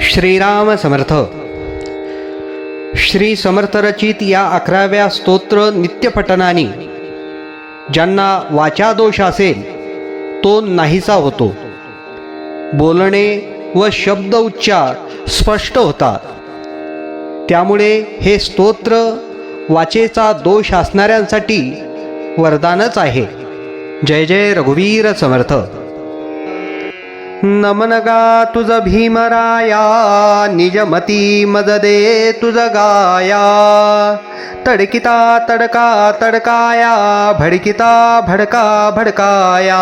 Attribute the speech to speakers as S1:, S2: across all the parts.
S1: श्रीराम समर्थ। श्री समर्थरचित या अकराव्या स्तोत्र नित्यपठनाने ज्यांना वाचादोष असेल तो नाहीसा होतो. बोलणे व शब्द उच्चार स्पष्ट होतात. त्यामुळे हे स्तोत्र वाचेचा दोष असणाऱ्यांसाठी वरदानच आहे. जय जय रघुवीर समर्थ. नमनगा तुझ भीमराया निजमती मददे तुझ गाया. तडकिता तडका तडकाया भडकिता भडका भडकाया.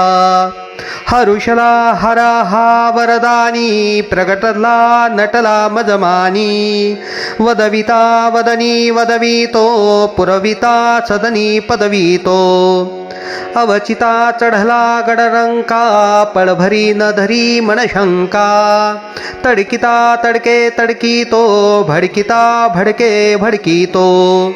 S1: हरुषला हरा हा वरदानी प्रगटला नटला मजमानी. वदविता वदनी वदवीतो पुरविता सदनी पदवीतो. अवचिता चढला गडरंका पळभरी न धरी मनशंका तडकिता तडके तडकितो भडकिता भडके भडकितो.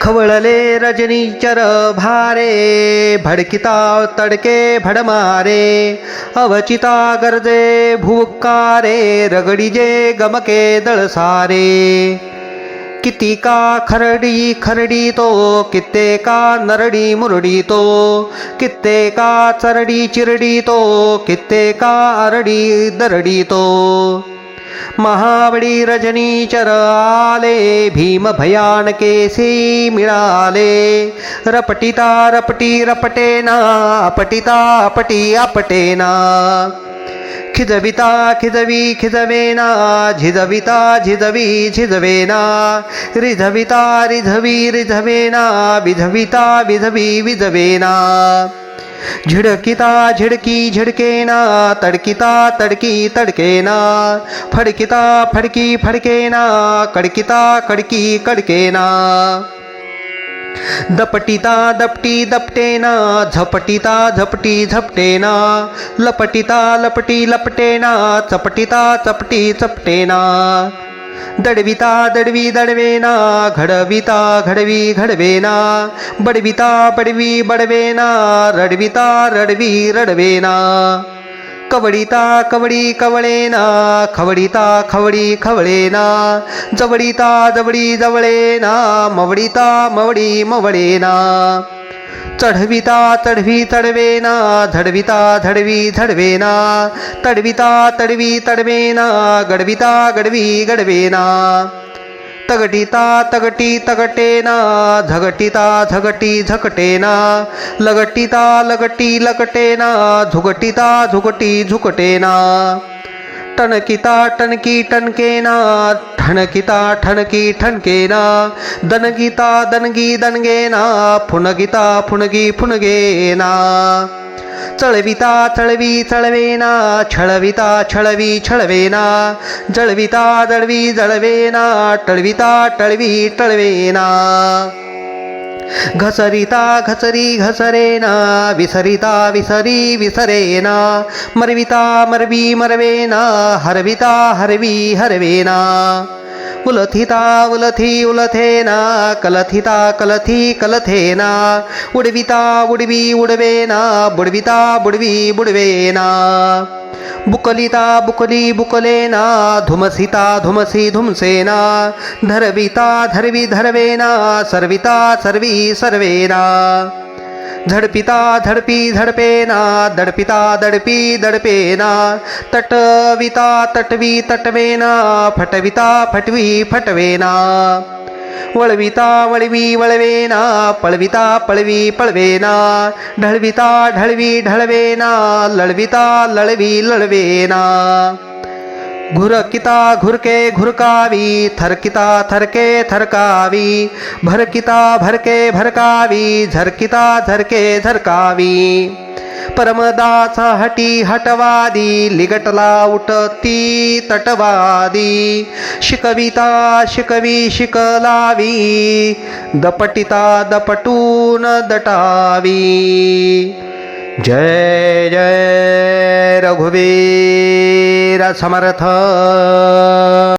S1: खवळले रजनीचर भारे भडकिता तडके भडमारे. अवचिता गरजे भुवकारे रगडीजे गमके दळसारे. कितिका खरडी खरडी तो कित्येका नरडी मुरडी तो कित्येका चरडी चिरडी तो कित्येका आरडी दरडी तो महाबळी रजनीचर आले भीम भयानकेसी मिळाले. रपटिता रपटी रपटेना अपटिता अपटी अपटेना. खिजविता खिजवी खिजवेना झिजविता झिजवी झिजवेना रिझविता रिझवी रिझवेना विझविता विझवी विझवेना. झिडकिता झिडकी झिडकेना तडकिता तडकी तडकेना. फडकिता फडकी फडकेना कडकिता कडकी कडकेना. दपटिता दपटी दपटेना झपटिता झपटी झपटेना लपटिता लपटी लपटेना चपटिता चपटी चपटेना. दडविता दडवी दडवेना घडविता घडवी घडवेना. बडविता बडवी बडवेना रडविता रडवी रडवेना. कवडिता कवडी कवळेना. खवडिता खवडी खवळेना. जवडिता जवडी जवळेना. मवडिता मवडी मवळेना. चढविता चढवी चढवेना. झडविता झडवी झडवेना तडविता तडवी तडवेना. गडविता गडवी गडवेना. तगटिता तगटी तगटेना झगटिता झगटी झकटेना लगटिता लगटी लकटेना झुगटिता झुगटी झुकटेना. टणकिता टणकी टणकेना ठणकिता ठणकी ठणकेना दनगिता दनगी दनगेना फुणगिता फुणगी फुणगेना. चळविता चळवी चळवेना छळविता छळवी छळवेना जळविता जळवी जळवेना टळविता टळवी टळवेना. घसरिता घसरी घसरेना विसरिता विसरी विसरेना मरविता मरवी मरवेना हरविता हरवी हरवेना. उलथिता उलथी उलथेना कलथिता कलथी कलथेना उडविता उडवी उडवेना बुडविता बुडवी बुडवेना। बुकलिता बुकली बुकलेना धुमसिता धुमसी धुमसेना धरविता धरवी धरवेना सर्विता सर्वी सर्वेना। झडपिता धडपी झडपेना दडपिता दडपी दडपेना तटविता तटवी तटवेना फटविता फटवी फटवेना. वळविता वळवी वळवेना पळविता पळवी पळवेना. ढळविता ढळवी ढळवेना लळविता लळवी लळवेना. घुरकिता घुरके घुरकावी थरकिता थरके थरकावी भरकिता भरके भरकावी झरकिता झरके झरकावी परमदास हटी हटवादी लिगटला उठती तटवादी। शिकविता शिकवी शिकलावी दपटिता दपटून दटावी। जय जय रघुवीर समर्थ।